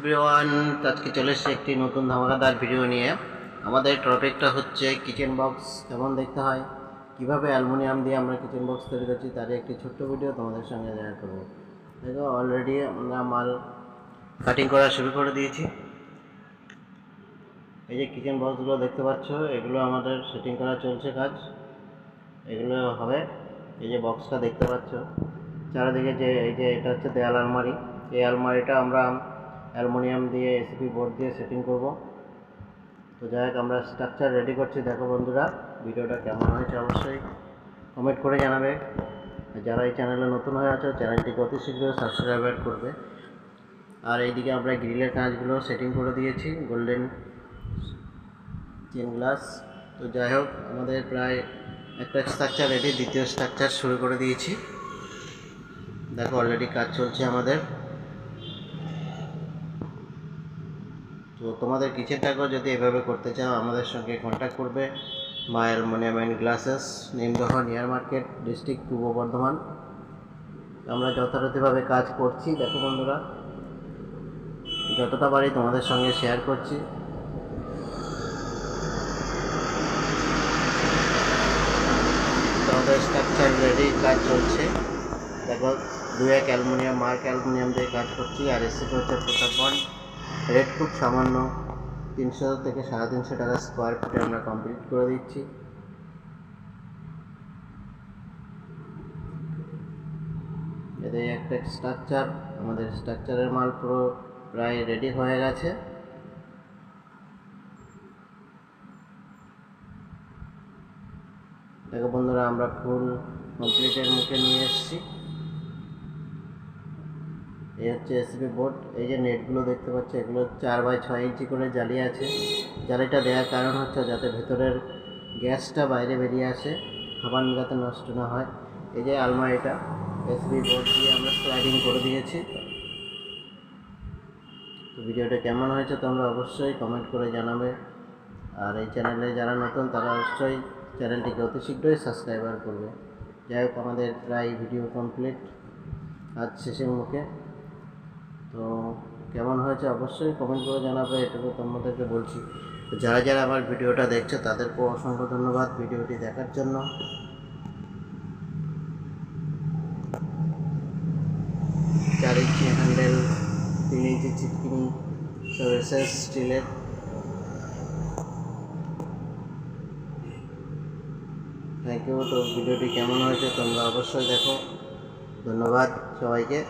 Everyone আজকে চলে এসেছে একটি নতুন ধামাকাদার ভিডিও নিয়ে। আমাদের টপিকটা হচ্ছে কিচেন বক্স কেমন দেখতে হয়? কীভাবে অ্যালুমিনিয়াম দিয়ে আমরা কিচেন বক্স তৈরি করছি, তার একটি ছোট্ট ভিডিও তোমাদের সঙ্গে শেয়ার করব। দেখো অলরেডি আমরা মাল কাটিং করা শুরু করে দিয়েছি। এই যে কিচেন বক্সগুলো দেখতে পাচ্ছ, এগুলো আমাদের সেটিং করা চলছে কাজ। এগুলো হবে, এই যে বক্সটা দেখতে পাচ্ছ। চারিদিকে যে, এই যে এটা হচ্ছে দেয়াল আলমারি। এই আলমারিটা আমরা অ্যালুমিনিয়াম দিয়ে এসিপি বোর্ড দিয়ে সেটিং করব। তো যাই হোক, আমরা স্ট্রাকচার রেডি করছি। দেখো বন্ধুরা, ভিডিওটা কেমন হয়েছে অবশ্যই কমেন্ট করে জানাবে। যারা এই চ্যানেলে নতুন হয়ে আছে চ্যানেলটিকে অতি শীঘ্রই সাবস্ক্রাইব করবে। আর এইদিকে আমরা গ্রিলের কাজগুলো সেটিং করে দিয়েছি গোল্ডেন চেন গ্লাস তো যাই হোক, আমাদের প্রায় একটা স্ট্রাকচার রেডি দ্বিতীয় স্ট্রাকচার শুরু করে দিয়েছি। দেখো অলরেডি কাজ চলছে আমাদের। তো তোমাদের কিচেনটাকেও যদি এভাবে করতে চাও, আমাদের সঙ্গে কন্ট্যাক্ট করবে। Maa aluminium and glasses Nimdah near market district Purba Bardhaman আমরা যথাযথভাবে কাজ করছি, দেখো বন্ধুরা। যতটা পারি তোমাদের সঙ্গে শেয়ার করছি। আমাদের স্ট্রাকচার রেডি কাজ চলছে। দেখো দু এক অ্যালুমিনিয়াম, মার্ক অ্যালুমিনিয়াম দিয়ে কাজ করছি, আর এসিপি হচ্ছে প্রতাপন রেট খুব সামান্য। তিনশো থেকে সাড়ে তিনশো টাকা স্কোয়ার ফুটে আমরা কমপ্লিট করে দিচ্ছি। এদের একটা স্ট্রাকচার আমাদের স্ট্রাকচারের মাল পুরো প্রায় রেডি হয়ে গেছে। দেখো বন্ধুরা, আমরা ফুল কমপ্লিটের মুখে নিয়ে এসেছি। এই হচ্ছে এসিপি বোর্ড এই যে নেটগুলো দেখতে পাচ্ছ, এগুলো চার বাই ছয় ইঞ্চি করে জালি আছে। জালিটা দেওয়ার কারণ হচ্ছে যাতে ভেতরের গ্যাসটা বাইরে বেরিয়ে আসে, খাবার যাতে নষ্ট না হয়। এই যে আলমারিটা এসিপি বোর্ড দিয়ে আমরা স্লাইডিং করে দিয়েছি। তো ভিডিওটা কেমন হয়েছে তোমরা অবশ্যই কমেন্ট করে জানাবে। আর এই চ্যানেলে যারা নতুন, তারা অবশ্যই চ্যানেলটিকে অতি শীঘ্রই সাবস্ক্রাইবার করবে। যাই হোক, আমাদের প্রায় ভিডিও কমপ্লিট আজ শেষের মুখে। তো কেমন হয়েছে অবশ্যই কমেন্ট করে জানাবে, এটুকু তোমাদেরকে বলছি। তো যারা যারা আমার ভিডিওটা দেখছ, তাদেরকেও অসংখ্য ধন্যবাদ ভিডিওটি দেখার জন্য। চার ইঞ্চি হ্যান্ডেল, তিন ইঞ্চি চিটকিনি সার্ভিসেস স্টিলের। থ্যাংক ইউ তো ভিডিওটি কেমন হয়েছে তোমরা অবশ্যই দেখো। ধন্যবাদ সবাইকে।